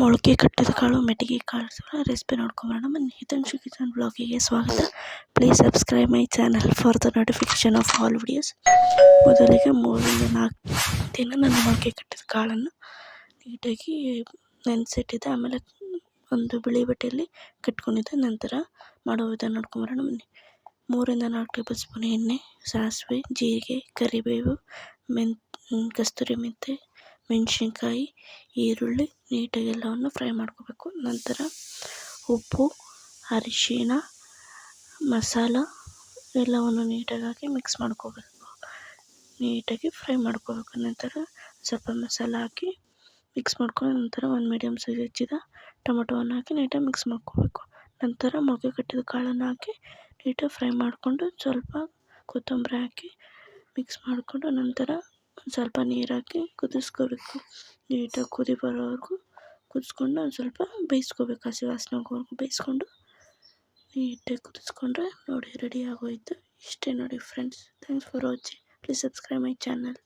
ಮೊಳಕೆ ಕಟ್ಟಿದ ಕಾಳು ಮೆಟ್ಟಿಗೆ ಕಾಳು ರೆಸಿಪಿ ನೋಡ್ಕೊಂಬರೋಣ. ಬನ್ನಿ ಹಿತನ್ ಕಿಚನ್ ಬ್ಲಾಗಿಗೆ ಸ್ವಾಗತ. Please subscribe my channel for the notification of all videos ಮೊದಲಿಗೆ ಮೂರರಿಂದ ನಾಲ್ಕು ದಿನ ನನ್ನ ಮೊಳಕೆ ಕಟ್ಟಿದ ಕಾಳನ್ನು ನೀಟಾಗಿ ನೆನೆಸಿಟ್ಟಿದ್ದೆ. ಆಮೇಲೆ ಒಂದು ಬಿಳಿ ಬಟ್ಟೆಯಲ್ಲಿ ಕಟ್ಕೊಂಡಿದ್ದೆ. ನಂತರ ಮಾಡೋ ವಿಧಾನ ನೋಡ್ಕೊಂಬರೋಣ. ಬನ್ನಿ ಮೂರಿಂದ ನಾಲ್ಕು ಟೇಬಲ್ ಸ್ಪೂನ್ ಎಣ್ಣೆ, ಸಾಸಿವೆ, ಜೀರಿಗೆ, ಕರಿಬೇವು ಮೆಂತ್ ಕಸ್ತೂರಿ ಮೆಂತೆ ಮೆಣಸಿನ್ಕಾಯಿ, ಈರುಳ್ಳಿ ನೀಟಾಗಿ ಎಲ್ಲವನ್ನು ಫ್ರೈ ಮಾಡ್ಕೋಬೇಕು. ನಂತರ ಉಪ್ಪು, ಅರಿಶಿಣ, ಮಸಾಲ ಎಲ್ಲವನ್ನು ನೀಟಾಗಿ ಹಾಕಿ ಮಿಕ್ಸ್ ಮಾಡ್ಕೋಬೇಕು. ನೀಟಾಗಿ ಫ್ರೈ ಮಾಡ್ಕೋಬೇಕು. ನಂತರ ಸ್ವಲ್ಪ ಮಸಾಲ ಹಾಕಿ ಮಿಕ್ಸ್ ಮಾಡ್ಕೊಂಡು ನಂತರ ಒಂದು ಮೀಡಿಯಮ್ ಸೈಜ್ ಹೆಚ್ಚಿದ ಟೊಮೊಟೊವನ್ನು ಹಾಕಿ ನೀಟಾಗಿ ಮಿಕ್ಸ್ ಮಾಡ್ಕೋಬೇಕು. ನಂತರ ಮೊಳಕೆ ಕಟ್ಟಿದ ಕಾಳನ್ನು ಹಾಕಿ ನೀಟಾಗಿ ಫ್ರೈ ಮಾಡಿಕೊಂಡು ಸ್ವಲ್ಪ ಕೊತ್ತಂಬರಿ ಹಾಕಿ ಮಿಕ್ಸ್ ಮಾಡಿಕೊಂಡು ನಂತರ ಸ್ವಲ್ಪ ನೀರು ಹಾಕಿ ಕುದಿಸ್ಕೋಬೇಕು. ನೀಟಾಗಿ ಕುದಿ ಬರೋವರೆಗೂ ಕುದಿಸ್ಕೊಂಡು ಒಂದು ಸ್ವಲ್ಪ ಬೇಯಿಸ್ಕೋಬೇಕು. ಹಸಿ ವಾಸನೆ ಹೋಗೋವರೆಗೂ ಬೇಯಿಸ್ಕೊಂಡು ನೀಟಾಗಿ ಕುದಿಸ್ಕೊಂಡ್ರೆ ನೋಡಿ ರೆಡಿ ಆಗೋಯಿತು. ಇಷ್ಟೇ ನೋಡಿ friends. Thanks for watching please subscribe my channel